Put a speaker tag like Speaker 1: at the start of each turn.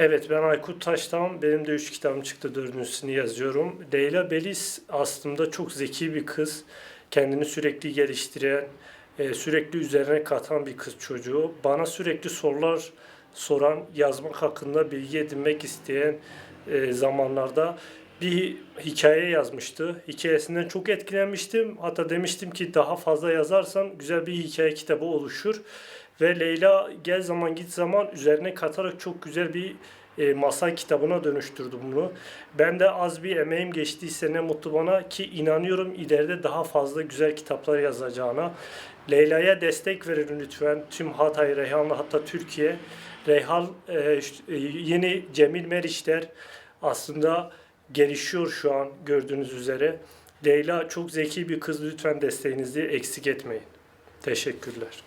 Speaker 1: Evet ben Aykut Taş'tan. Benim de üç kitabım çıktı. Dördüncüsünü yazıyorum. Leyla Belis aslında çok zeki bir kız. Kendini sürekli geliştiren, e, sürekli üzerine katan bir kız çocuğu. Bana sürekli sorular soran, yazmak hakkında bilgi edinmek isteyen e, zamanlarda bir hikaye yazmıştı. Hikayesinden çok etkilenmiştim. Hatta demiştim ki daha fazla yazarsan güzel bir hikaye kitabı oluşur. Ve Leyla gel zaman git zaman üzerine katarak çok güzel bir e, masal kitabına dönüştürdüm bunu. Ben de az bir emeğim geçtiyse ne mutlu bana ki inanıyorum ileride daha fazla güzel kitaplar yazacağına. Leyla'ya destek verin lütfen tüm Hatay, Reyhanlı hatta Türkiye. Reyhan e, e, yeni Cemil Meriçler aslında gelişiyor şu an gördüğünüz üzere. Leyla çok zeki bir kız lütfen desteğinizi eksik etmeyin. Teşekkürler.